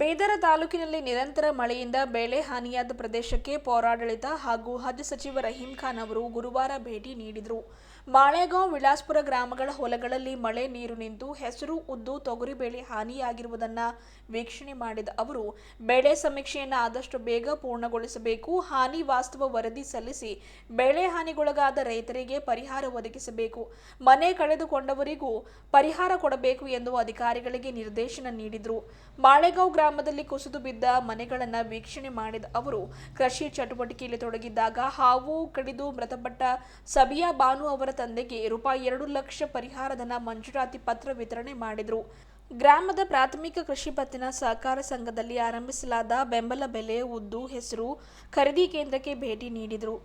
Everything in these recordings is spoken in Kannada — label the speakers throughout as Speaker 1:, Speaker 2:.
Speaker 1: ಬೇದರ ತಾಲೂಕಿನಲ್ಲಿ ನಿರಂತರ ಮಳೆಯಿಂದ ಬೆಳೆ ಹಾನಿಯಾದ ಪ್ರದೇಶಕ್ಕೆ ಪೌರಾಡಳಿತ ಹಾಗೂ ಹಜ್ ಸಚಿವ ರಹೀಂ ಖಾನ್ ಅವರು ಗುರುವಾರ ಭೇಟಿ ನೀಡಿದರು. ಮಾಳೆಗಾಂವ್ ವಿಲಾಸ್ಪುರ ಗ್ರಾಮಗಳ ಹೊಲಗಳಲ್ಲಿ ಮಳೆ ನೀರು ನಿಂತು ಹೆಸರು, ಉದ್ದು, ತೊಗರಿ ಬೆಳೆ ಹಾನಿಯಾಗಿರುವುದನ್ನು ವೀಕ್ಷಣೆ ಮಾಡಿದ ಅವರು, ಬೆಳೆ ಸಮೀಕ್ಷೆಯನ್ನು ಆದಷ್ಟು ಬೇಗ ಪೂರ್ಣಗೊಳಿಸಬೇಕು, ಹಾನಿ ವಾಸ್ತವ ವರದಿ ಸಲ್ಲಿಸಿ ಬೆಳೆ ಹಾನಿಗೊಳಗಾದ ರೈತರಿಗೆ ಪರಿಹಾರ ಒದಗಿಸಬೇಕು. ಮನೆ ಕಳೆದುಕೊಂಡವರಿಗೂ ಪರಿಹಾರ ಕೊಡಬೇಕು ಎಂದು ಅಧಿಕಾರಿಗಳಿಗೆ ನಿರ್ದೇಶನ ನೀಡಿದರು. ಮಾಳೆಗಾಂವ್ ಗ್ರಾಮದಲ್ಲಿ ಕುಸಿದು ಬಿದ್ದ ಮನೆಗಳನ್ನು ವೀಕ್ಷಣೆ ಮಾಡಿದ ಅವರು, ಕೃಷಿ ಚಟುವಟಿಕೆಯಲ್ಲಿ ತೊಡಗಿದ್ದಾಗ ಹಾವು, ಕಡಿದು ಮೃತಪಟ್ಟ ಸಬಿಯಾ ಬಾನು ಅವರ ತಂದೆಗೆ ರೂಪಾಯಿ ಎರಡು ಲಕ್ಷ ಪರಿಹಾರಧನ ಮಂಜೂರಾತಿ ಪತ್ರ ವಿತರಣೆ ಮಾಡಿದರು. ಗ್ರಾಮದ ಪ್ರಾಥಮಿಕ ಕೃಷಿ ಪತ್ತಿನ ಸಹಕಾರ ಸಂಘದಲ್ಲಿ ಆರಂಭಿಸಲಾದ ಬೆಂಬಲ ಬೆಲೆ ಉದ್ದು ಹೆಸರು ಖರೀದಿ ಕೇಂದ್ರಕ್ಕೆ ಭೇಟಿ ನೀಡಿದರು.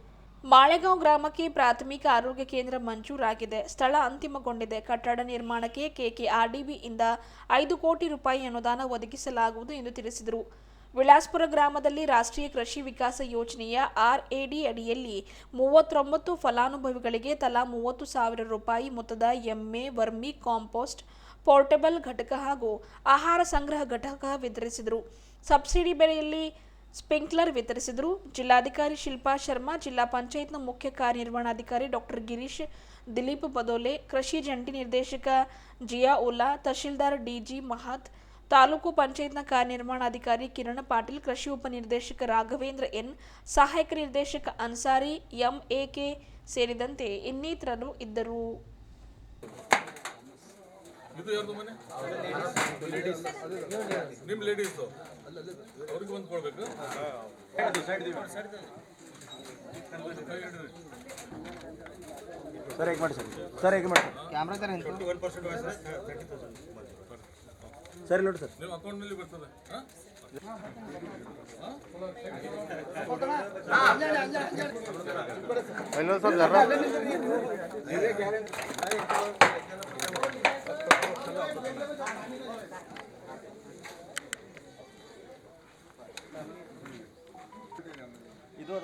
Speaker 1: ಮಾಳೆಗಾಂವ್ ಗ್ರಾಮಕ್ಕೆ ಪ್ರಾಥಮಿಕ ಆರೋಗ್ಯ ಕೇಂದ್ರ ಮಂಜೂರಾಗಿದೆ. ಸ್ಥಳ ಅಂತಿಮಗೊಂಡಿದೆ. ಕಟ್ಟಡ ನಿರ್ಮಾಣಕ್ಕೆ ಕೆಕೆಆರ್ಡಿಬಿಯಿಂದ ಐದು ಕೋಟಿ ರೂಪಾಯಿ ಅನುದಾನ ಒದಗಿಸಲಾಗುವುದು ಎಂದು ತಿಳಿಸಿದರು. ವಿಲಾಸ್ಪುರ ಗ್ರಾಮದಲ್ಲಿ ರಾಷ್ಟ್ರೀಯ ಕೃಷಿ ವಿಕಾಸ ಯೋಜನೆಯ ಆರ್ಎಡಿ ಅಡಿಯಲ್ಲಿ ಮೂವತ್ತೊಂಬತ್ತು ಫಲಾನುಭವಿಗಳಿಗೆ ತಲಾ ಮೂವತ್ತು ಸಾವಿರ ರೂಪಾಯಿ ಮೊತ್ತದ ಎಮ್ಮೆ, ವರ್ಮಿ, ಕಾಂಪೋಸ್ಟ್, ಪೋರ್ಟಬಲ್ ಘಟಕ ಹಾಗೂ ಆಹಾರ ಸಂಗ್ರಹ ಘಟಕ ವಿತರಿಸಿದರು. ಸಬ್ಸಿಡಿ ಬೆಲೆಯಲ್ಲಿ ಸ್ಪ್ರಿಂಕ್ಲರ್ ವಿತರಿಸಿದರು. ಜಿಲ್ಲಾಧಿಕಾರಿ ಶಿಲ್ಪಾ ಶರ್ಮಾ, ಜಿಲ್ಲಾ ಪಂಚಾಯತ್ನ ಮುಖ್ಯ ಕಾರ್ಯನಿರ್ವಹಣಾಧಿಕಾರಿ ಡಾಕ್ಟರ್ ಗಿರೀಶ್, ದಿಲೀಪ್ ಬದೋಲೆ, ಕೃಷಿ ಜಂಟಿ ನಿರ್ದೇಶಕ ಜಿಯಾ ಉಲ್ಲಾ, ತಹಶೀಲ್ದಾರ್ ಡಿಜಿ ಮಹತ್ ತಾಲೂಕು ಪಂಚಾಯತ್ನ ಕಾರ್ಯನಿರ್ವಹಣಾಧಿಕಾರಿ ಕಿರಣ್ ಪಾಟೀಲ್ ಕೃಷಿ ಉಪನಿರ್ದೇಶಕ ರಾಘವೇಂದ್ರ ಎನ್ ಸಹಾಯಕ ನಿರ್ದೇಶಕ ಅನ್ಸಾರಿ ಎಂಎಕೆ ಸೇರಿದಂತೆ ಇನ್ನಿತರರು ಇದ್ದರು
Speaker 2: ಇದು ಯಾರ್ದು ಮನೆ ನಿಮ್ ಲೇಡೀಸ್ ಅವ್ರಿಗೆ ಬಂದು ಕೊಡ್ಬೇಕು
Speaker 3: ಸರ್ ಹೇಗೆ ಮಾಡಿ ಸರ್ ಸರ್ ಹೇಗೆ ಮಾಡಿ
Speaker 4: ಕ್ಯಾಮ್ರಾ ತರ ನಿಂತು
Speaker 3: ಸರ್ ನೋಡಿ ಸರ್
Speaker 2: ನಿಮ್ಮ ಅಕೌಂಟ್ನಲ್ಲಿ ಬರ್ತದೆ ಹಾ?
Speaker 4: ಇನ್ನೊಂದು ಸ್ವಲ್ಪ ಜರ
Speaker 3: ಇದು ಅದ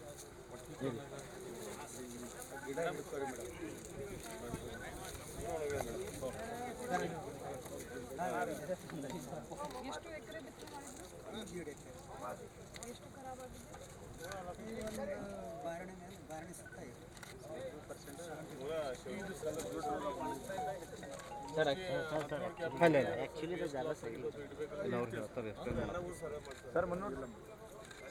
Speaker 2: अभी
Speaker 4: ಮೇಡಮ್ ಈ ಕಡೆ ಆ್ಯಕ್ಚುಲಿ ಜಾಗ ಸರಿ
Speaker 3: ಸರ್ ಮುನ್ನೂರು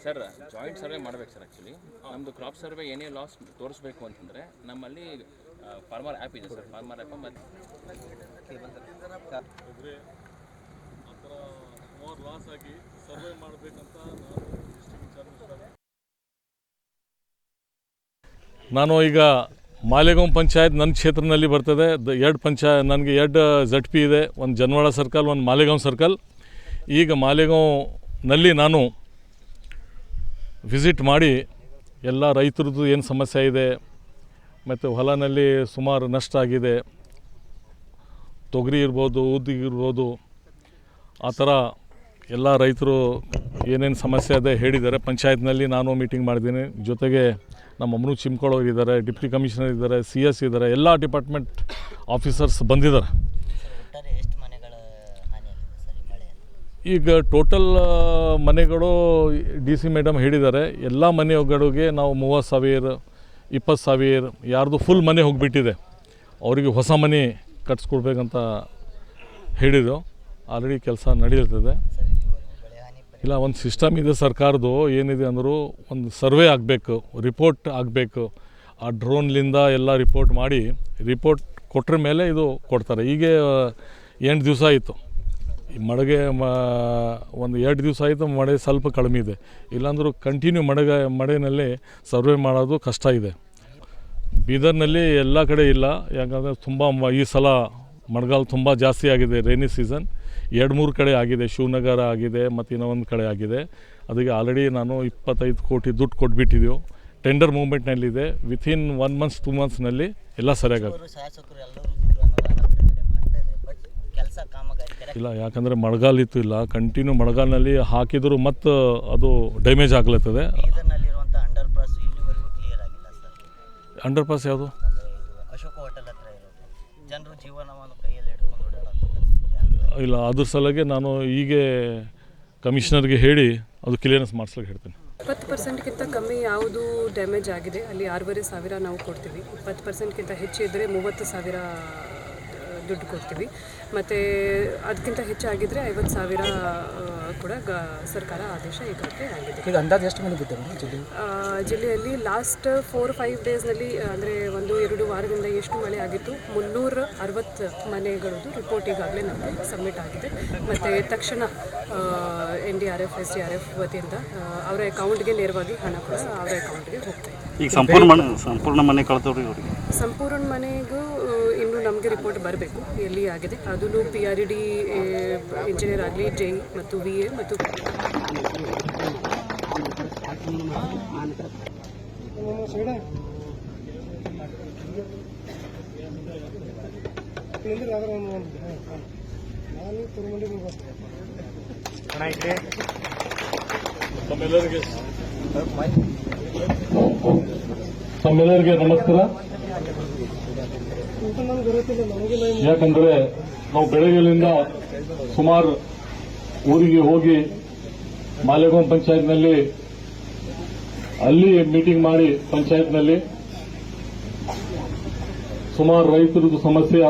Speaker 5: ಸರ್ ಜಾಯಿಂಟ್ ಸರ್ವೆ ಮಾಡ್ಬೇಕು ಸರ್ ಆ್ಯಕ್ಚುಲಿ ನಮ್ಮದು ಕ್ರಾಪ್ ಸರ್ವೆ ಏನೇ ಲಾಸ್ ತೋರಿಸ್ಬೇಕು ಅಂತಂದರೆ ನಮ್ಮಲ್ಲಿ ಫಾರ್ಮರ್ ಆ್ಯಪ್ ಇದೆ ಸರ್ ಫಾರ್ಮರ್ ಆ್ಯಪ್ ಮತ್ತು
Speaker 2: ಲಾಸ್ ಆಗಿ ಸರ್ವೆ ಮಾಡಬೇಕಂತ ನಾನು ಈಗ ಮಾಲೆಗಾಂವ್ ಪಂಚಾಯತ್ ನನ್ನ ಕ್ಷೇತ್ರದಲ್ಲಿ ಬರ್ತದೆ. ದ ಎರಡು ಪಂಚಾಯ ನನಗೆ ಎರಡು ಝಟ್ ಪಿ ಇದೆ ಒಂದು ಜನ್ವಾಳ ಸರ್ಕಲ್ ಒಂದು ಮಾಲೆಗಾಂವ್ ಸರ್ಕಲ್ ಈಗ ಮಾಲೆಗಾಂವ್ನಲ್ಲಿ ನಾನು ವಿಸಿಟ್ ಮಾಡಿ ಎಲ್ಲ ರೈತರದ್ದು ಏನು ಸಮಸ್ಯೆ ಇದೆ, ಮತ್ತು ಹೊಲನಲ್ಲಿ ಸುಮಾರು ನಷ್ಟ ಆಗಿದೆ, ತೊಗರಿ ಇರ್ಬೋದು ಉದ್ದಿಗಿರ್ಬೋದು ಆ ಥರ ಎಲ್ಲ ರೈತರು ಏನೇನು ಸಮಸ್ಯೆ ಇದೆ ಹೇಳಿದ್ದಾರೆ. ಪಂಚಾಯತ್ನಲ್ಲಿ ನಾನು ಮೀಟಿಂಗ್ ಮಾಡಿದ್ದೀನಿ. ಜೊತೆಗೆ ನಮ್ಮ ಅಮನು ಚಿಮ್ಕೊಳ್ಳೋರು ಇದ್ದಾರೆ, ಡಿಪ್ಟಿ ಕಮಿಷನರ್ ಇದ್ದಾರೆ, ಸಿ ಎಸ್ ಇದ್ದಾರೆ, ಎಲ್ಲ ಡಿಪಾರ್ಟ್ಮೆಂಟ್ ಆಫೀಸರ್ಸ್ ಬಂದಿದ್ದಾರೆ
Speaker 6: ಒಟ್ಟಾರೆ ಎಷ್ಟು ಮನೆಗಳ ಹಾನಿಯಾಗಿದೆ ಸರ್ ಈ ಮಳೆಯಲ್ಲಿ
Speaker 2: ಈಗ ಟೋಟಲ್ ಮನೆಗಳು ಡಿ ಸಿ ಮೇಡಮ್ ಹೇಳಿದ್ದಾರೆ. ಎಲ್ಲ ಮನೆಗಳಿಗೆ ನಾವು ಮೂವತ್ತು ಸಾವಿರ, ಇಪ್ಪತ್ತು ಸಾವಿರ, ಯಾರ್ದು ಫುಲ್ ಮನೆ ಹೋಗಿಬಿಟ್ಟಿದೆ. ಅವರಿಗೆ ಹೊಸ ಮನೆ ಕಟ್ಸ್ಕೊಡ್ಬೇಕಂತ ಹೇಳಿದ್ರು. ಆಲ್ರೆಡಿ ಕೆಲಸ
Speaker 6: ನಡೀತದೆ.
Speaker 2: ಇಲ್ಲ, ಒಂದು ಸಿಸ್ಟಮ್ ಇದೆ ಸರ್ಕಾರದ್ದು. ಏನಿದೆ ಅಂದರೂ ಒಂದು ಸರ್ವೆ ಆಗಬೇಕು ರಿಪೋರ್ಟ್ ಆಗಬೇಕು. ಆ ಡ್ರೋನ್ಲಿಂದ ಎಲ್ಲ ರಿಪೋರ್ಟ್ ಮಾಡಿ ರಿಪೋರ್ಟ್ ಕೊಟ್ಟರ ಮೇಲೆ ಇದು ಕೊಡ್ತಾರೆ. ಹೀಗೆ ಎಂಟು ದಿವಸ ಆಯಿತು. ಈ ಮ, ಒಂದು ಎರಡು ದಿವಸ ಆಯಿತು ಮಳೆ ಸ್ವಲ್ಪ ಕಡಿಮೆ ಇದೆ. ಇಲ್ಲಾಂದರೂ ಕಂಟಿನ್ಯೂ ಮಳೆಗೆ ಮಳೆಯಲ್ಲಿ ಸರ್ವೆ ಮಾಡೋದು ಕಷ್ಟ ಇದೆ. ಬೀದರ್ನಲ್ಲಿ ಎಲ್ಲ ಕಡೆ ಇಲ್ಲ. ಯಾಕಂದರೆ ತುಂಬ ಈ ಸಲ ಮಳೆಗಾಲ ತುಂಬ ಜಾಸ್ತಿ ಆಗಿದೆ ರೈನಿ ಸೀಸನ್ ಎರಡು ಮೂರು ಕಡೆ ಆಗಿದೆ, ಶಿವನಗರ ಆಗಿದೆ, ಮತ್ತು ಇನ್ನೊಂದು ಕಡೆ ಆಗಿದೆ. ಅದಕ್ಕೆ ಆಲ್ರೆಡಿ ನಾನು ಇಪ್ಪತ್ತೈದು ಕೋಟಿ ದುಡ್ಡು ಕೊಟ್ಬಿಟ್ಟಿದ್ದೆವು ಟೆಂಡರ್ ಮೂಮೆಂಟ್ನಲ್ಲಿದೆ ವಿತಿನ್ ಒನ್ ಮಂತ್ಸ್ ಟೂ ಮಂತ್ಸ್ನಲ್ಲಿ ಎಲ್ಲ ಸರಿಯಾಗುತ್ತೆ. ಇಲ್ಲ ಯಾಕಂದ್ರೆ ಮಳೆಗಾಲ ಇತ್ತು ಇಲ್ಲ. ಕಂಟಿನ್ಯೂ ಮಳೆಗಾಲನಲ್ಲಿ ಹಾಕಿದ್ರು ಮತ್ತು ಅದು ಡ್ಯಾಮೇಜ್ ಆಗ್ಲತ್ತದೆ.
Speaker 6: ಅಂಡರ್ ಪಾಸ್ ಇಲ್ಲಿವರೆಗೂ ಕ್ಲಿಯರ್ ಆಗಿಲ್ಲ ಸರ್
Speaker 2: ಅಂಡರ್ ಪಾಸ್ ಯಾವುದು
Speaker 6: ಅಶೋಕ ಹೋಟೆಲ್ ಹತ್ರ ಇರೋದು. ಜನರು ಜೀವನವನ್ನು ಕೈಯಲ್ಲಿ ಹಿಡ್ಕೊಂಡು ಓಡಾಡೋ ಪರಿಸ್ಥಿತಿ
Speaker 2: ಇಲ್ಲ ಅದ್ರ ಸಲುವಾಗಿ ನಾನು ಹೀಗೆ ಕಮಿಷನರ್ಗೆ ಹೇಳಿ ಅದು ಕ್ಲಿಯರೆನ್ಸ್ ಮಾಡಿಸ್ಲಿಕ್ಕೆ ಹೇಳ್ತೇನೆ.
Speaker 7: ಇಪ್ಪತ್ತು ಪರ್ಸೆಂಟ್ಗಿಂತ ಕಮ್ಮಿ ಯಾವುದು ಡ್ಯಾಮೇಜ್ ಆಗಿದೆ? ಅಲ್ಲಿ ಆರೂವರೆ ಸಾವಿರ ನಾವು ಕೊಡ್ತೀವಿ. ಇಪ್ಪತ್ತು ಪರ್ಸೆಂಟ್ಗಿಂತ ಹೆಚ್ಚು ಇದ್ದರೆ ಮೂವತ್ತು ಸಾವಿರ ದುಡ್ಡು ಕೊಡ್ತೀವಿ. ಮತ್ತು ಅದಕ್ಕಿಂತ ಹೆಚ್ಚಾಗಿದ್ದರೆ ಐವತ್ತು ಸಾವಿರ ಕೂಡ ಗ ಸರ್ಕಾರ ಆದೇಶ ಈಗಾಗಲೇ ಆಗಿದೆ.
Speaker 8: ಈಗ ಅಂದಾಜು ಎಷ್ಟು ಮಂದಿ ಬಿದ್ದರು ಜಿಲ್ಲೆ
Speaker 7: ಜಿಲ್ಲೆಯಲ್ಲಿ? ಲಾಸ್ಟ್ ಫೋರ್ ಫೈವ್ ಡೇಸ್ನಲ್ಲಿ ಅಂದರೆ ಒಂದು ಎರಡು ವಾರದಿಂದ ಎಷ್ಟು ಮಳೆ ಆಗಿತ್ತು? ಮುನ್ನೂರ ಅರವತ್ತು ಮನೆಗಳದ್ದು ರಿಪೋರ್ಟ್ ಈಗಾಗಲೇ ನಮಗೆ ಸಬ್ಮಿಟ್ ಆಗಿದೆ. ಮತ್ತು ತಕ್ಷಣ N D R F S D R F ವತಿಯಿಂದ ಅವರ ಅಕೌಂಟ್ಗೆ ನೇರವಾಗಿ ಹಣ ಕೂಡ ಅವರ ಅಕೌಂಟ್ಗೆ ಹೋಗ್ತಾ ಇದೆ.
Speaker 9: ಈಗ ಸಂಪೂರ್ಣ ಮನೆ ಸಂಪೂರ್ಣ ಮನೆ ಕಳೆದವ್ರಿ ಅವ್ರಿಗೆ
Speaker 7: ಸಂಪೂರ್ಣ ಮನೆಗೂ ನಮಗೆ ರಿಪೋರ್ಟ್ ಬರಬೇಕು. ಎಲ್ಲಿ ಆಗಿದೆ? ಅದನ್ನು P R E D engineer ಆಗಲಿ ಜೈ ಮತ್ತು ವಿ ಎ ಮತ್ತು
Speaker 2: ತಮ್ಮೆಲ್ಲರಿಗೆ ನಮಸ್ಕಾರ. ಯಾಕಂದ್ರೆ ನಾವು ಬೆಳಗ್ಗೆಲಿಂದ ಸುಮಾರು ಊರಿಗೆ ಹೋಗಿ ಮಾಲೆಗಾಂವ್ ಪಂಚಾಯತ್ನಲ್ಲಿ ಅಲ್ಲಿ ಮೀಟಿಂಗ್ ಮಾಡಿ ಪಂಚಾಯತ್ನಲ್ಲಿ ಸುಮಾರು ರೈತರದ್ದು ಸಮಸ್ಯೆ.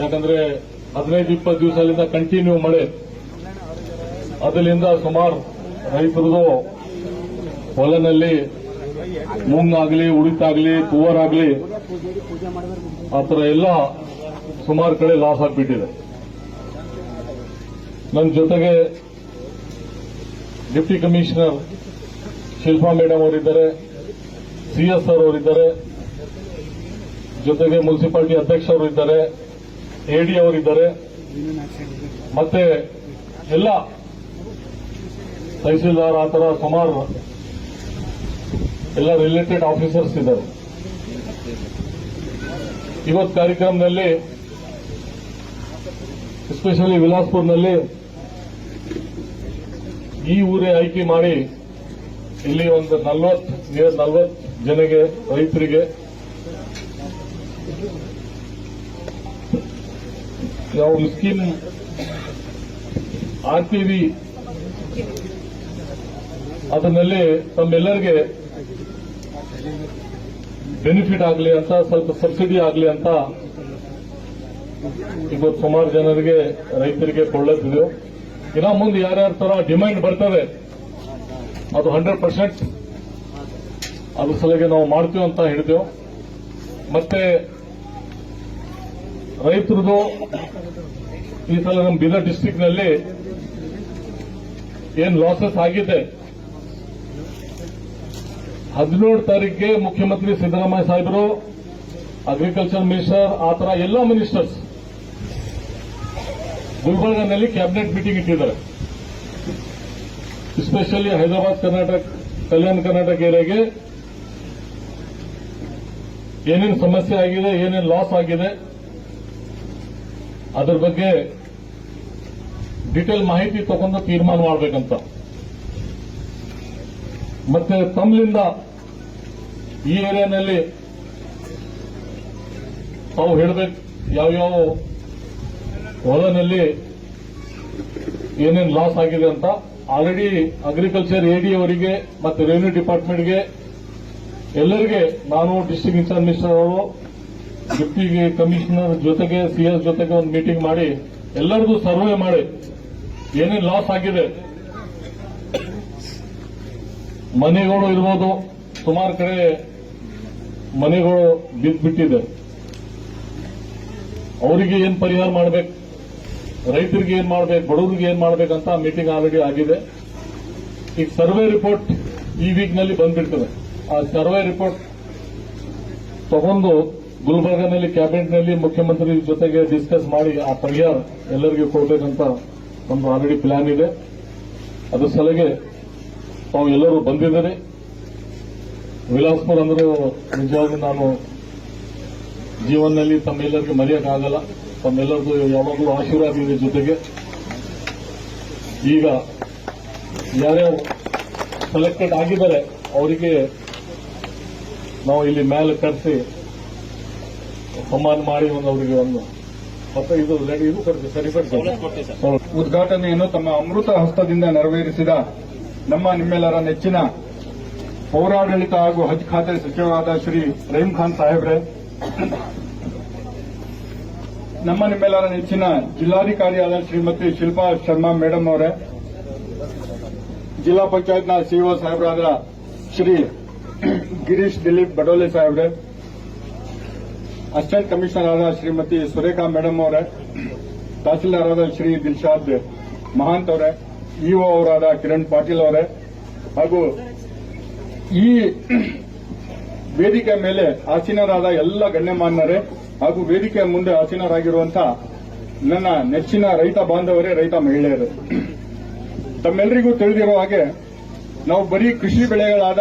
Speaker 2: ಯಾಕಂದ್ರೆ ಹದಿನೈದು, ಇಪ್ಪತ್ತು ದಿವಸದಿಂದ ಕಂಟಿನ್ಯೂ ಮಳೆ. ಅದರಿಂದ ಸುಮಾರು ರೈತರದು ಹೊಲನಲ್ಲಿ ಮುಂಗಾಗ್ಲಿ, ಉಳಿತಾಗ್ಲಿ ತೂವರಾಗ್ಲಿ ಆ ಥರ ಎಲ್ಲ ಸುಮಾರು ಕಡೆ ಲಾಸ್ ಆಗಿಬಿಟ್ಟಿದೆ. ನನ್ನ ಜೊತೆಗೆ ಡಿಪ್ಟಿ ಕಮಿಷನರ್ ಶಿಲ್ಪಾ ಮೇಡಮ್ ಅವರಿದ್ದಾರೆ ಸಿಎಸ್ ಸರ್ ಅವರಿದ್ದಾರೆ, ಜೊತೆಗೆ ಮುನ್ಸಿಪಾಲಿಟಿ ಅಧ್ಯಕ್ಷರು ಇದ್ದಾರೆ ಎಡಿ ಅವರಿದ್ದಾರೆ. ಮತ್ತೆ ಎಲ್ಲ ತಹಸೀಲ್ದಾರ್ ಆ ಥರ ಸುಮಾರು ಎಲ್ಲ ರಿಲೇಟೆಡ್ ಆಫೀಸರ್ಸ್ ಇದ್ದಾರೆ. ಇವತ್ತು ಕಾರ್ಯಕ್ರಮದಲ್ಲಿ ಎಸ್ಪೆಷಲಿ ವಿಲಾಸ್ಪುರ್ನಲ್ಲಿ, ಈ ಊರೇ ಆಯ್ಕೆ ಮಾಡಿ ಇಲ್ಲಿ ಒಂದು ನಲ್ವತ್ತು ನಿಯರ್ ಜನಗೆ, ರೈತರಿಗೆ ಯಾವ ಸ್ಕೀಮ್ ಆಗ್ತೀವಿ ಅದರಲ್ಲಿ ತಮ್ಮೆಲ್ಲರಿಗೆ ಬೆನಿಫಿಟ್ ಆಗಲಿ ಅಂತ, ಸ್ವಲ್ಪ ಸಬ್ಸಿಡಿ ಆಗಲಿ ಅಂತ ಇವತ್ತು ಸುಮಾರು ಜನರಿಗೆ ರೈತರಿಗೆ ಕೊಳ್ಳತ್ತಿದೆ ಇನ್ನ ಮುಂದೆ ಯಾರ್ಯಾರ ತರ ಡಿಮ್ಯಾಂಡ್ ಬರ್ತದೆ, ಅದು ಹಂಡ್ರೆಡ್ ಪರ್ಸೆಂಟ್ ಅದ್ರ ಸಲುವಾಗಿ ನಾವು ಮಾಡ್ತೀವಿ ಅಂತ ಹೇಳಿದೆವು ಮತ್ತೆ ರೈತರದು ಈ ಸಲ ನಮ್ಮ ಬೀದರ್ ಡಿಸ್ಟಿಕ್ನಲ್ಲಿ ಏನ್ ಲಾಸಸ್ ಆಗಿದೆ? ಹದಿನೇಳು ತಾರೀಕಿಗೆ ಮುಖ್ಯಮಂತ್ರಿ ಸಿದ್ದರಾಮಯ್ಯ ಸಾಹೇಬರು ಅಗ್ರಿಕಲ್ಚರ್ ಮಿನಿಸ್ಟರ್ ಆ ತರ ಎಲ್ಲ ಮಿನಿಸ್ಟರ್ಸ್ ಗುಲ್ಬರ್ಗಾನಲ್ಲಿ ಕ್ಯಾಬಿನೆಟ್ ಮೀಟಿಂಗ್ ಇಟ್ಟಿದ್ದಾರೆ. ಎಸ್ಪೆಷಲಿ ಹೈದರಾಬಾದ್ ಕರ್ನಾಟಕ, ಕಲ್ಯಾಣ ಕರ್ನಾಟಕ ಏರಿಯಾಗೆ ಏನೇನು ಸಮಸ್ಯೆ ಆಗಿದೆ, ಏನೇನು ಲಾಸ್ ಆಗಿದೆ, ಅದರ ಬಗ್ಗೆ ಡಿಟೇಲ್ ಮಾಹಿತಿ ತಗೊಂಡು ತೀರ್ಮಾನ ಮಾಡಬೇಕಂತ. ಮತ್ತೆ ತಮ್ಮಲಿಂದ ಈ ಏರಿಯಾನಲ್ಲಿ ತಾವು ಹೇಳಬೇಕು ಯಾವ್ಯಾವ ಹೊಲನಲ್ಲಿ ಏನೇನು ಲಾಸ್ ಆಗಿದೆ ಅಂತ ಆಲ್ರೆಡಿ ಅಗ್ರಿಕಲ್ಚರ್ ಎಡಿ ಅವರಿಗೆ ಮತ್ತೆ ರೆವಿನ್ಯೂ ಡಿಪಾರ್ಟ್ಮೆಂಟ್ಗೆ ಎಲ್ಲರಿಗೆ ನಾನು ಡಿಸ್ಟಿಕ್ ಇನ್ಚಾರ್ಜ್ ಮಿನಿಸ್ಟರ್ ಅವರು ಡಿಪ್ಟಿ ಕಮಿಷನರ್ ಜೊತೆಗೆ ಸಿಎಸ್ ಜೊತೆಗೆ ಒಂದು ಮೀಟಿಂಗ್ ಮಾಡಿ ಎಲ್ಲರಿಗೂ ಸರ್ವೆ ಮಾಡಿ ಏನೇನು ಲಾಸ್ ಆಗಿದೆ. ಮನೆಗಳು ಇರ್ಬೋದು, ಸುಮಾರು ಕಡೆ ಮನೆಗಳು ಬಿದ್ದುಬಿಟ್ಟಿದೆ ಅವರಿಗೆ ಏನ್ ಪರಿಹಾರ ಮಾಡಬೇಕು? ರೈತರಿಗೆ ಏನ್ ಮಾಡಬೇಕು? ಬಡವರಿಗೆ ಏನ್ ಮಾಡಬೇಕಂತ ಮೀಟಿಂಗ್ ಆಲ್ರೆಡಿ ಆಗಿದೆ. ಈಗ ಸರ್ವೆ ರಿಪೋರ್ಟ್ ಈ ವೀಕ್ನಲ್ಲಿ ಬಂದ್ಬಿಡ್ತದೆ. ಆ ಸರ್ವೆ ರಿಪೋರ್ಟ್ ತಗೊಂಡು ಗುಲ್ಬರ್ಗಾನಲ್ಲಿ ಕ್ಯಾಬಿನೆಟ್ನಲ್ಲಿ ಮುಖ್ಯಮಂತ್ರಿ ಜೊತೆಗೆ ಡಿಸ್ಕಸ್ ಮಾಡಿ ಆ ಪರಿಹಾರ ಎಲ್ಲರಿಗೂ ಕೊಡಬೇಕಂತ ಒಂದು ಆಲ್ರೆಡಿ ಪ್ಲಾನ್ ಇದೆ. ಅದರ ಸಲಗೆ ತಾವು ಎಲ್ಲರೂ ಬಂದಿದ್ದೀರಿ. ವಿಲಾಸ್ಪುರ ಅಂದ್ರೆ ನಿಜವಾಗ್ಲೂ ನಾನು ಜೀವನದಲ್ಲಿ ತಮ್ಮೆಲ್ಲರಿಗೂ ಮರೆಯೋಕ್ಕಾಗಲ್ಲ. ತಮ್ಮೆಲ್ಲರಿಗೂ ಯಾವಾಗಲೂ ಆಶೀರ್ವಾದ ಇದೆ ಜೊತೆಗೆ. ಈಗ ಯಾರ್ಯಾರು ಸೆಲೆಕ್ಟೆಡ್ ಆಗಿದ್ದಾರೆ ಅವರಿಗೆ ನಾವು ಇಲ್ಲಿ ಮೇಲೆ ಕರೆಸಿ ಸಮ್ಮಾನ ಮಾಡಿ ಒಂದು ಅವರಿಗೆ ಒಂದು ಇದು
Speaker 8: ಉದ್ಘಾಟನೆಯನ್ನು ತಮ್ಮ ಅಮೃತ ಹಸ್ತದಿಂದ ನೆರವೇರಿಸಿದ ನಮ್ಮ ನಿಮ್ಮೆಲ್ಲರ ನೆಚ್ಚಿನ ಪೌರಾಡಳಿತ ಹಾಗೂ ಹಜ್ ಖಾತೆ ಸಚಿವರಾದ ಶ್ರೀ ರಹೀಂ ಖಾನ್ ಸಾಹೇಬ್ರೆ, ನಮ್ಮ ನಿಮ್ಮೆಲ್ಲರ ನೆಚ್ಚಿನ ಜಿಲ್ಲಾಧಿಕಾರಿಯಾದ ಶ್ರೀಮತಿ ಶಿಲ್ಪಾ ಶರ್ಮಾ ಮೇಡಮ್ ಅವರೇ, ಜಿಲ್ಲಾ ಪಂಚಾಯತ್ನ ಸಿಇಒ ಸಾಹೇಬರಾದ ಶ್ರೀ ಗಿರೀಶ್ ದಿಲೀಪ್ ಬಡೋಲೆ ಸಾಹೇಬ್ರೆ, ಅಸಿಸ್ಟೆಂಟ್ ಕಮಿಷನರ್ ಆದ ಶ್ರೀಮತಿ ಸುರೇಖಾ ಮೇಡಮ್ ಅವರೇ, ತಹಸೀಲ್ದಾರ್ ಆದ ಶ್ರೀ ದಿಲ್ಶಾದ್ ಮಹಾಂತ್ ಅವರೇ ಇಒ ಅವರಾದ ಕಿರಣ್ ಪಾಟೀಲ್ ಅವರೇ ಹಾಗೂ ಈ ವೇದಿಕೆ ಮೇಲೆ ಆಸೀನರಾದ ಎಲ್ಲ ಗಣ್ಯಮಾನ್ಯರೇ ಹಾಗೂ ವೇದಿಕೆಯ ಮುಂದೆ ಆಸೀನರಾಗಿರುವಂತಹ ನನ್ನ ನೆಚ್ಚಿನ ರೈತ ಬಾಂಧವರೇ, ರೈತ ಮಹಿಳೆಯರು. ತಮ್ಮೆಲ್ಲರಿಗೂ ತಿಳಿದಿರೋ ಹಾಗೆ ನಾವು ಬರೀ ಕೃಷಿ ಬೆಳೆಗಳಾದ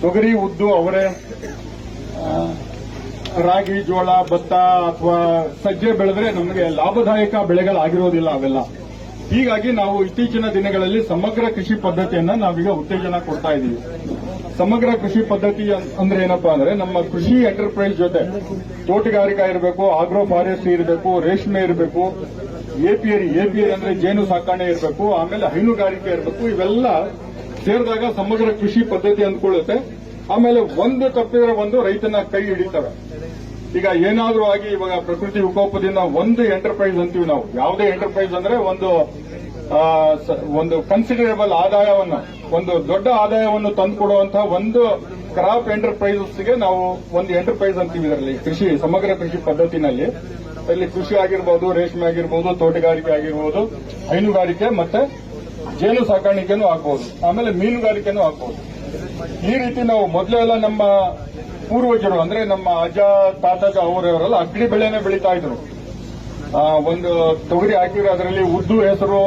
Speaker 8: ತೊಗರಿ, ಉದ್ದು, ಅವರೇ ರಾಗಿ, ಜೋಳ, ಭತ್ತ ಅಥವಾ ಸಜ್ಜೆ ಬೆಳೆದ್ರೆ ನಮಗೆ ಲಾಭದಾಯಕ ಬೆಳೆಗಳಾಗಿರೋದಿಲ್ಲ ಅವೆಲ್ಲ. ಹೀಗಾಗಿ ನಾವು ಇತ್ತೀಚಿನ ದಿನಗಳಲ್ಲಿ ಸಮಗ್ರ ಕೃಷಿ ಪದ್ಧತಿಯನ್ನ ನಾವೀಗ ಉತ್ತೇಜನ ಕೊಡ್ತಾ ಇದ್ದೀವಿ ಸಮಗ್ರ ಕೃಷಿ ಪದ್ಧತಿ ಅಂದ್ರೆ ಏನಪ್ಪಾ ಅಂದ್ರೆ ನಮ್ಮ ಕೃಷಿ ಎಂಟರ್ಪ್ರೈಸ್ ಜೊತೆ ತೋಟಗಾರಿಕಾ ಇರಬೇಕು ಆಗ್ರೋ ಫಾರೆಸ್ಟ್ ಇರಬೇಕು, ರೇಷ್ಮೆ ಇರಬೇಕು ಎಪಿಎರಿ ಎಪಿಎರಿ ಅಂದ್ರೆ ಜೇನು ಸಾಕಾಣೆ ಇರಬೇಕು, ಆಮೇಲೆ ಹೈನುಗಾರಿಕೆ ಇರಬೇಕು, ಇವೆಲ್ಲ ಸೇರಿದಾಗ ಸಮಗ್ರ ಕೃಷಿ ಪದ್ಧತಿ ಅಂದ್ಕೊಳ್ಳುತ್ತೆ. ಆಮೇಲೆ ಒಂದು ತಪ್ಪಿದ್ರೆ ಒಂದು ರೈತನ ಕೈ ಹಿಡಿತವೆ ಈಗ ಏನಾದರೂ ಆಗಿ ಇವಾಗ ಪ್ರಕೃತಿ ವಿಕೋಪದಿಂದ ಒಂದು ಎಂಟರ್ಪ್ರೈಸ್ ಅಂತೀವಿ ನಾವು. ಯಾವುದೇ ಎಂಟರ್ಪ್ರೈಸ್ ಅಂದ್ರೆ ಒಂದು ಒಂದು ಕನ್ಸಿಡರೇಬಲ್ ಆದಾಯವನ್ನು, ಒಂದು ದೊಡ್ಡ ಆದಾಯವನ್ನು ತಂದುಕೊಡುವಂತಹ ಒಂದು ಕ್ರಾಪ್ ಎಂಟರ್ಪ್ರೈಸಸ್ಗೆ ನಾವು ಒಂದು ಎಂಟರ್ಪ್ರೈಸ್ ಅಂತೀವಿ ಇದರಲ್ಲಿ. ಕೃಷಿ, ಸಮಗ್ರ ಕೃಷಿ ಪದ್ಧತಿನಲ್ಲಿ. ಇಲ್ಲಿ ಕೃಷಿ ಆಗಿರ್ಬೋದು, ರೇಷ್ಮೆ ಆಗಿರ್ಬೋದು, ತೋಟಗಾರಿಕೆ ಆಗಿರ್ಬೋದು, ಹೈನುಗಾರಿಕೆ ಮತ್ತೆ ಜೇನು ಸಾಕಾಣಿಕೆನೂ ಆಗ್ಬೋದು. ಆಮೇಲೆ ಮೀನುಗಾರಿಕೆನೂ ಆಗ್ಬೋದು. ಈ ರೀತಿ ನಾವು ಮೊದಲೆಲ್ಲ ನಮ್ಮ ಪೂರ್ವಜರು, ಅಂದ್ರೆ ನಮ್ಮ ಅಜ್ಜ ತಾತಜ ಅವರವರೆಲ್ಲ ಅಗ್ನಿ ಬೆಳೆನೇ ಬೆಳೀತಾ ಇದ್ರು. ಒಂದು ತೊಗರಿ ಹಾಕಿದ್ರೆ ಅದರಲ್ಲಿ ಉದ್ದು ಹೆಸರು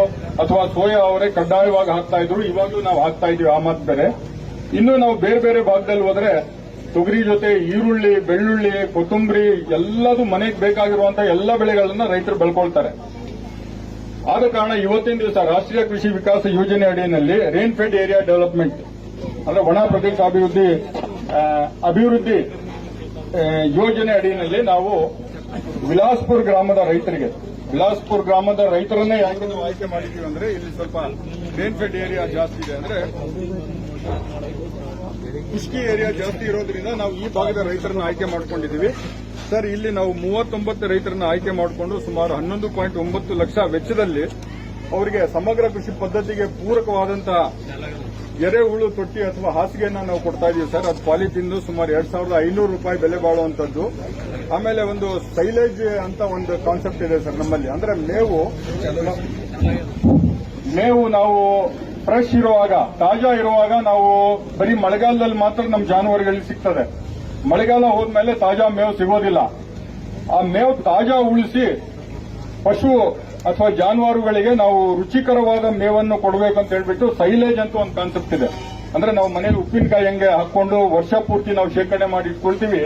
Speaker 8: ಅಥವಾ ಸೋಯಾ ಅವರೇ ಕಡ್ಡಾಯವಾಗಿ ಹಾಕ್ತಾ ಇದ್ರು. ಇವಾಗಲೂ ನಾವು ಹಾಕ್ತಾ ಇದೀವಿ ಆ ಮಾತು ಬೇರೆ ಇನ್ನು ನಾವು ಬೇರೆ ಬೇರೆ ಭಾಗದಲ್ಲಿ ಹೋದ್ರೆ ತೊಗರಿ ಜೊತೆ ಈರುಳ್ಳಿ, ಬೆಳ್ಳುಳ್ಳಿ, ಕೊತ್ತಂಬರಿ ಎಲ್ಲದೂ ಮನೆಗೆ ಬೇಕಾಗಿರುವಂತಹ ಎಲ್ಲ ಬೆಳೆಗಳನ್ನ ರೈತರು ಬೆಳ್ಕೊಳ್ತಾರೆ. ಆದ ಕಾರಣ ಇವತ್ತಿನ ದಿವಸ ರಾಷ್ಟ್ರೀಯ ಕೃಷಿ ವಿಕಾಸ ಯೋಜನೆ ಅಡಿಯಲ್ಲಿ ರೇನ್ಫೆಡ್ ಏರಿಯಾ ಡೆವಲಪ್ಮೆಂಟ್ ಅಂದ್ರೆ ಒಣ ಪ್ರದೇಶ ಅಭಿವೃದ್ಧಿ ಅಭಿವೃದ್ಧಿ ಯೋಜನೆ ಅಡಿಯಲ್ಲಿ ನಾವು ವಿಲಾಸ್ಪುರ್ ಗ್ರಾಮದ ರೈತರಿಗೆ ವಿಲಾಸ್ಪುರ್ ಗ್ರಾಮದ ರೈತರನ್ನೇ ಯಾಕೆ ನಾವು ಆಯ್ಕೆ ಮಾಡಿದ್ದೀವಿ ಅಂದ್ರೆ ಇಲ್ಲಿ ಸ್ವಲ್ಪ ಮೇನ್ ಫೆಡ್ ಏರಿಯಾ ಜಾಸ್ತಿ ಇದೆ ಅಂದ್ರೆ ಕುಷ್ಕಿ ಏರಿಯಾ ಜಾಸ್ತಿ ಇರೋದ್ರಿಂದ ನಾವು ಈ ಭಾಗದ ರೈತರನ್ನ ಆಯ್ಕೆ ಮಾಡ್ಕೊಂಡಿದ್ದೀವಿ. ಸರ್, ಇಲ್ಲಿ ನಾವು ಮೂವತ್ತೊಂಬತ್ತು ರೈತರನ್ನ ಆಯ್ಕೆ ಮಾಡಿಕೊಂಡು ಸುಮಾರು ಹನ್ನೊಂದು ಪಾಯಿಂಟ್ ಒಂಬತ್ತು ಲಕ್ಷ ವೆಚ್ಚದಲ್ಲಿ ಅವರಿಗೆ ಸಮಗ್ರ ಕೃಷಿ ಪದ್ಧತಿಗೆ ಪೂರಕವಾದಂತಹ ಎರೆಹುಳು ತೊಟ್ಟಿ ಅಥವಾ ಹಾಸಿಗೆಯನ್ನ ನಾವು ಕೊಡ್ತಾ ಇದೀವಿ ಸರ್. ಅದು ಪಾಲಿಥಿನ್ ಸುಮಾರು ಎರಡ್ ಸಾವಿರದ ಐನೂರು ರೂಪಾಯಿ ಬೆಲೆ ಬಾಳುವಂತದ್ದು. ಆಮೇಲೆ ಒಂದು ಸೈಲೇಜ್ ಅಂತ ಒಂದು ಕಾನ್ಸೆಪ್ಟ್ ಇದೆ ಸರ್ ನಮ್ಮಲ್ಲಿ. ಅಂದ್ರೆ ಮೇವು ಮೇವು ನಾವು ಫ್ರೆಶ್ ಇರುವಾಗ, ತಾಜಾ ಇರುವಾಗ ನಾವು ಬರೀ ಮಳೆಗಾಲದಲ್ಲಿ ಮಾತ್ರ ನಮ್ಮ ಜಾನುವಾರುಗಳಿಗೆ ಸಿಗ್ತದೆ. ಮಳೆಗಾಲ ಹೋದ್ಮೇಲೆ ತಾಜಾ ಮೇವು ಸಿಗೋದಿಲ್ಲ. ಆ ಮೇವು ತಾಜಾ ಉಳಿಸಿ ಪಶು ಅಥವಾ ಜಾನುವಾರುಗಳಿಗೆ ನಾವು ರುಚಿಕರವಾದ ಮೇವನ್ನು ಕೊಡಬೇಕಂತ ಹೇಳ್ಬಿಟ್ಟು ಸೈಲೇಜ್ ಅಂತ ಒಂದು ಕಾನ್ಸೆಪ್ಟ್ ಇದೆ. ಅಂದ್ರೆ ನಾವು ಮನೇಲಿ ಉಪ್ಪಿನಕಾಯಿ ಹೆಂಗೆ ಹಾಕೊಂಡು ವರ್ಷ ಪೂರ್ತಿ ನಾವು ಶೇಖರಣೆ ಮಾಡಿ ಇಟ್ಕೊಳ್ತೀವಿ.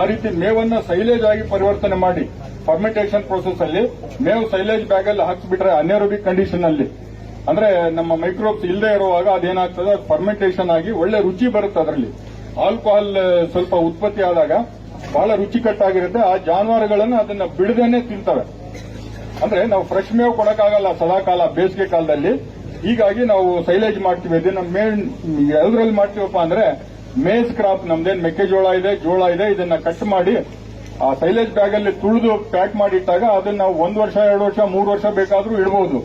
Speaker 8: ಆ ರೀತಿ ಮೇವನ್ನ ಸೈಲೇಜ್ ಆಗಿ ಪರಿವರ್ತನೆ ಮಾಡಿ ಫರ್ಮೆಂಟೇಷನ್ ಪ್ರೋಸೆಸ್ ಅಲ್ಲಿ ಮೇವು ಸೈಲೇಜ್ ಬ್ಯಾಗ್ ಅಲ್ಲಿ ಹಾಕಿಬಿಟ್ರೆ ಅನೇರೋಬಿಕ್ ಕಂಡೀಷನ್ ಅಲ್ಲಿ. ಅಂದ್ರೆ ನಮ್ಮ ಮೈಕ್ರೋಬ್ಸ್ ಇಲ್ಲದೆ ಇರುವಾಗ ಅದೇನಾಗ್ತದೆ? ಫರ್ಮೆಂಟೇಷನ್ ಆಗಿ ಒಳ್ಳೆ ರುಚಿ ಬರುತ್ತೆ ಅದರಲ್ಲಿ. ಆಲ್ಕೋಹಾಲ್ ಸ್ವಲ್ಪ ಉತ್ಪತ್ತಿ ಆದಾಗ ಬಹಳ ರುಚಿಕಟ್ಟಾಗಿರುತ್ತೆ. ಆ ಜಾನುವಾರುಗಳನ್ನು ಅದನ್ನ ಬಿಡದೇನೆ ತಿಂತವೆ. ಅಂದ್ರೆ ನಾವು ಫ್ರೆಶ್ ಮೇವು ಕೊಡಕ್ಕಾಗಲ್ಲ ಸದಾಕಾಲ ಬೇಸಿಗೆ ಕಾಲದಲ್ಲಿ. ಹೀಗಾಗಿ ನಾವು ಸೈಲೇಜ್ ಮಾಡ್ತೀವಿ. ನಮ್ಮ ಮೇನ್ ಎಲ್ಲರಲ್ಲಿ ಮಾಡ್ತೀವಪ್ಪ ಅಂದ್ರೆ ಮೇಸ್ ಕ್ರಾಪ್ ನಮ್ದೇನ್ ಮೆಕ್ಕೆಜೋಳ ಇದೆ, ಜೋಳ ಇದೆ, ಇದನ್ನ ಕಟ್ ಮಾಡಿ ಆ ಸೈಲೇಜ್ ಬ್ಯಾಗ್ ಅಲ್ಲಿ ತುಳಿದು ಪ್ಯಾಕ್ ಮಾಡಿಟ್ಟಾಗ ಅದನ್ನ ನಾವು ಒಂದ್ ವರ್ಷ, ಎರಡು ವರ್ಷ, ಮೂರು ವರ್ಷ ಬೇಕಾದ್ರೂ ಇಡಬಹುದು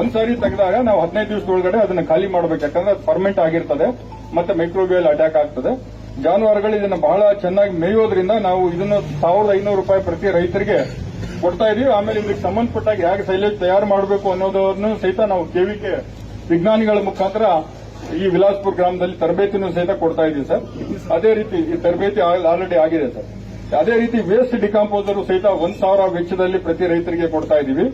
Speaker 8: ಒಂದ್ಸಾರಿ ತೆಗೆದಾಗ ನಾವು ಹದಿನೈದು ದಿವಸದೊಳಗಡೆ ಅದನ್ನ ಖಾಲಿ ಮಾಡಬೇಕು. ಯಾಕಂದ್ರೆ ಅದು ಫರ್ಮೆಂಟ್ ಆಗಿರ್ತದೆ, ಮತ್ತೆ ಮೈಕ್ರೋಬಿಯಲ್ ಅಟ್ಯಾಕ್ ಆಗ್ತದೆ. ಜಾನುವಾರುಗಳು ಇದನ್ನ ಬಹಳ ಚೆನ್ನಾಗಿ ಮೇಯೋದ್ರಿಂದ ನಾವು ಇದನ್ನು ಸಾವಿರದ ಐನೂರು ರೂಪಾಯಿ ಪ್ರತಿ ರೈತರಿಗೆ ಕೊಡ್ತಾ ಇದೀವಿ. ಆಮೇಲೆ ಇದಕ್ಕೆ ಸಂಬಂಧಪಟ್ಟಾಗ ಹೇಗೆ ಸೈಲೇಜ್ ತಯಾರು ಮಾಡಬೇಕು ಅನ್ನೋದನ್ನು ಸಹಿತ ನಾವು ಕೆವಿಕೆ ವಿಜ್ಞಾನಿಗಳ ಮುಖಾಂತರ ಈ ವಿಲಾಸ್ಪುರ್ ಗ್ರಾಮದಲ್ಲಿ ತರಬೇತಿನೂ ಸಹಿತ ಕೊಡ್ತಾ ಇದೀವಿ ಸರ್. ಅದೇ ರೀತಿ ಈ ತರಬೇತಿ ಆಲ್ರೆಡಿ ಆಗಿದೆ ಸರ್. ಅದೇ ರೀತಿ ವೇಸ್ಟ್ ಡಿಕಾಂಪೋಸರ್ ಸಹಿತ ಒಂದ್ ಸಾವಿರ ವೆಚ್ಚದಲ್ಲಿ ಪ್ರತಿ ರೈತರಿಗೆ ಕೊಡ್ತಾ ಇದೀವಿ.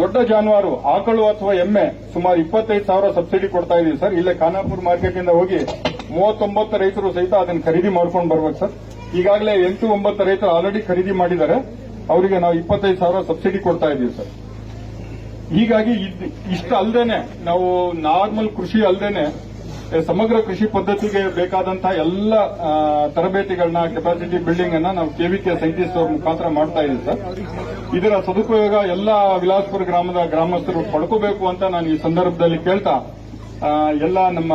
Speaker 8: ದೊಡ್ಡ ಜಾನುವಾರು, ಆಕಳು ಅಥವಾ ಎಮ್ಮೆ ಸುಮಾರು ಇಪ್ಪತ್ತೈದು ಸಾವಿರ ಸಬ್ಸಿಡಿ ಕೊಡ್ತಾ ಇದೀವಿ ಸರ್. ಇಲ್ಲೇ ಖಾನಾಪುರ್ ಮಾರ್ಕೆಟ್ ಇಂದ ಹೋಗಿ ಮೂವತ್ತೊಂಬತ್ತು ರೈತರು ಸಹಿತ ಅದನ್ನು ಖರೀದಿ ಮಾಡ್ಕೊಂಡು ಬರ್ಬೇಕು ಸರ್. ಈಗಾಗಲೇ ಎಂಟು ಒಂಬತ್ತು ರೈತರು ಆಲ್ರೆಡಿ ಖರೀದಿ ಮಾಡಿದ್ದಾರೆ. ಅವರಿಗೆ ನಾವು ಇಪ್ಪತ್ತೈದು ಸಾವಿರ ಸಬ್ಸಿಡಿ ಕೊಡ್ತಾ ಇದ್ದೀವಿ ಸರ್. ಹೀಗಾಗಿ ಇಷ್ಟ ಅಲ್ಲದೇನೆ ನಾವು ನಾರ್ಮಲ್ ಕೃಷಿ ಅಲ್ಲದೇನೆ ಸಮಗ್ರ ಕೃಷಿ ಪದ್ಧತಿಗೆ ಬೇಕಾದಂತಹ ಎಲ್ಲ ತರಬೇತಿಗಳನ್ನ ಕೆಪಾಸಿಟಿ ಬಿಲ್ಡಿಂಗ್ ಅನ್ನ ನಾವು ಕೆವಿಕೆ ಸೈಂಟಿಸ್ಟ್ ಅವ್ರ ಮುಖಾಂತರ ಮಾಡ್ತಾ ಇದ್ದೀವಿ ಸರ್. ಇದರ ಸದುಪಯೋಗ ಎಲ್ಲ ವಿಲಾಸ್ಪುರ ಗ್ರಾಮದ ಗ್ರಾಮಸ್ಥರು ಪಡ್ಕೋಬೇಕು ಅಂತ ನಾನು ಈ ಸಂದರ್ಭದಲ್ಲಿ ಕೇಳ್ತಾ ಎಲ್ಲ ನಮ್ಮ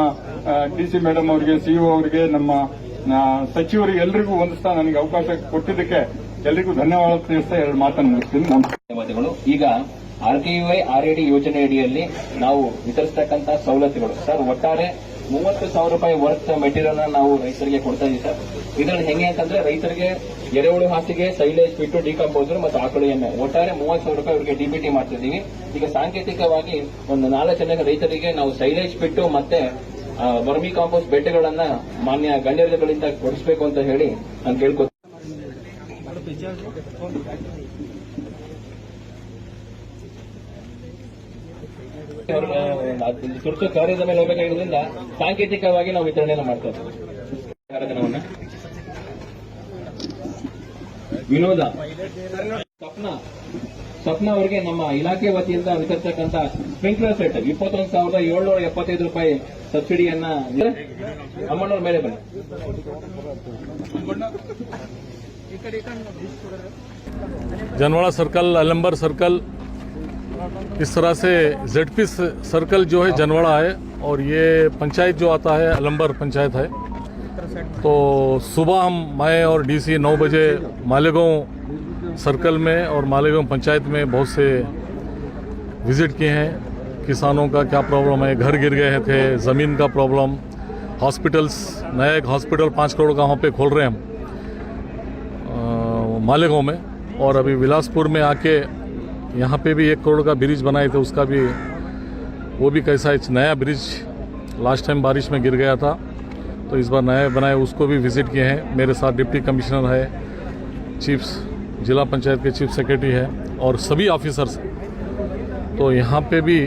Speaker 8: ಡಿಸಿ ಮೇಡಮ್ ಅವರಿಗೆ ಸಿಇಒ ಅವರಿಗೆ, ನಮ್ಮ ಸಚಿವರಿಗೆ ಎಲ್ರಿಗೂ ಹೊಂದಿಸ್ತಾ ನನಗೆ ಅವಕಾಶ ಕೊಟ್ಟಿದ್ದಕ್ಕೆ ಎಲ್ರಿಗೂ ಧನ್ಯವಾದ ತಿಳಿಸ್ತಾ ಎರಡು ಮಾತನ್ನು ಮುಗಿಸ್ತೀನಿ.
Speaker 5: ಧನ್ಯವಾದಗಳು. ಈಗ ಆರ್ ಕೆ ಯೋಜನೆಯಡಿಯಲ್ಲಿ ನಾವು ವಿತರಿಸತಕ್ಕಂತ ಸವಲತ್ತುಗಳು. ಸರ್, ಒಟ್ಟಾರೆ ಮೂವತ್ತು ಸಾವಿರ ರೂಪಾಯಿ ವರ್ತ್ ಮೆಟೀರಿಯಲ್ ನಾವು ರೈತರಿಗೆ ಕೊಡ್ತಾ ಇದೀವಿ, ಸರ್. ಇದರಲ್ಲಿ ಹೆಂಗೆ ಅಂತಂದ್ರೆ ರೈತರಿಗೆ ಎರೆಹುಳು ಹಾಸಿಗೆ ಸೈಲೇಜ್ ಬಿಟ್ಟು ಡಿಕಂಪೋಸರ್ ಮತ್ತು ಆಕಳು ಎಣ್ಣೆ ಒಟ್ಟಾರೆ ಮೂವತ್ತು ಸಾವಿರ ರೂಪಾಯಿ ಅವರಿಗೆ ಡಿಬಿಟಿ ಮಾಡ್ತಿದ್ದೀವಿ ಈಗ ಸಾಂಕೇತಿಕವಾಗಿ ಒಂದು ನಾಲ್ಕು ಜನ ರೈತರಿಗೆ ನಾವು ಸೈಲೇಜ್ ಬಿಟ್ಟು ಮತ್ತೆ ವರ್ಮಿ ಕಾಂಪೋಸ್ಟ್ ಬೆಡ್ಗಳನ್ನ ಮಾನ್ಯ ಗಣ್ಯರುಗಳಿಂದ ಕೊಡಿಸಬೇಕು ಅಂತ ಹೇಳಿ ನಾನು ಕೇಳ್ಕೊ ಅವ್ರ ತುರ್ತು ಕಾರ್ಯದ ಮೇಲೆ ಹೋಗಬೇಕಾಗಿರೋದ್ರಿಂದ ಸಾಂಕೇತಿಕವಾಗಿ ನಾವು ವಿತರಣೆಯನ್ನು ಮಾಡ್ತಾ ಇದ್ದೀವಿ. ವಿನೋದ. ಸ್ವಪ್ನ. ಸ್ವಪ್ನ ಅವರಿಗೆ ನಮ್ಮ ಇಲಾಖೆ ವತಿಯಿಂದ ವಿತರಿಸತಕ್ಕಂತ ಸ್ಪ್ರಿಂಕ್ಲರ್ ಸೆಟ್ ಇಪ್ಪತ್ತೊಂದು ಸಾವಿರದ ಏಳ್ನೂರ ಎಪ್ಪತ್ತೈದು ರೂಪಾಯಿ ಸಬ್ಸಿಡಿಯನ್ನ ಅಮ್ಮನವ್ರ ಮೇಲೆ ಬನ್ನಿ.
Speaker 2: जनवाड़ा सर्कल अलम्बर सर्कल, इस तरह से जेडपी सर्कल जो है जनवाड़ा है और ये पंचायत जो आता है अलम्बर पंचायत है। तो सुबह हम मैं और डीसी नौ बजे मालेगांव सर्कल में और मालेगांव पंचायत में बहुत से विज़िट किए हैं। किसानों का क्या प्रॉब्लम है? घर गिर गए थे, ज़मीन का प्रॉब्लम। हॉस्पिटल्स, नया एक हॉस्पिटल पाँच करोड़ का वहाँ पे खोल रहे हैं हम। मालेगांव में और अभी विलासपुर में आके यहाँ पे भी एक करोड़ का ब्रिज बनाए थे, उसका भी, वो भी कैसा है नया ब्रिज लास्ट टाइम बारिश में गिर गया था। तो इस बार नया बनाए, उसको भी विज़िट किए हैं। मेरे साथ डिप्टी कमिश्नर है, चीफ, जिला पंचायत के चीफ सेक्रेटरी है और सभी ऑफिसर्स। तो यहाँ पे भी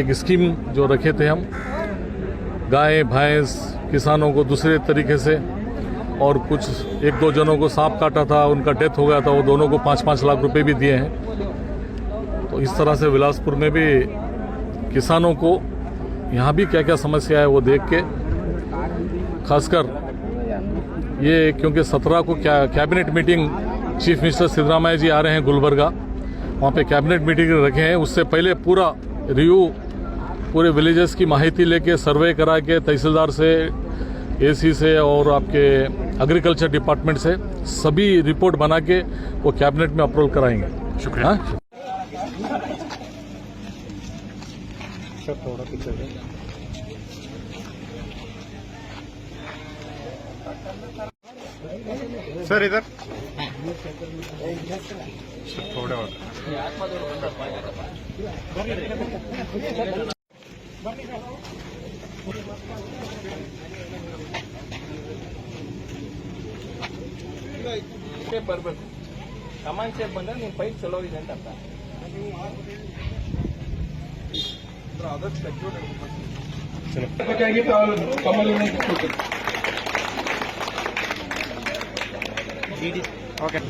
Speaker 2: एक स्कीम जो रखे थे हम, गाय, भैंस, किसानों को दूसरे तरीके से और कुछ एक दो जनों को सांप काटा था, उनका डेथ हो गया था, वो दोनों को पाँच पाँच लाख रुपए भी दिए हैं। तो इस तरह से बिलासपुर में भी किसानों को यहाँ भी क्या क्या समस्या है वो देख के, खासकर ये क्योंकि सत्रह को क्या, cabinet meeting chief minister Siddaramaiah ji आ रहे हैं गुलबर्गा, वहाँ पे कैबिनेट मीटिंग रखे हैं। उससे पहले पूरा रिव्यू पूरे विलेजेस की माहिती लेके, सर्वे करा के, तहसीलदार से, एसी से और आपके एग्रीकल्चर डिपार्टमेंट से सभी रिपोर्ट बना के वो कैबिनेट में अप्रूवल कराएँगे। शुक्रिया।
Speaker 8: सर इधर।
Speaker 5: ಶೇಪ್ ಬರಬೇಕು. ಕಮಾನ್ ಶೇಪ್ ಬಂದ್ರೆ ನಿಮ್ಮ ಪೈಪ್ ಚಲೋ ಇದೆ ಅಂತ ಅರ್ಥ.
Speaker 4: ಓಕೆ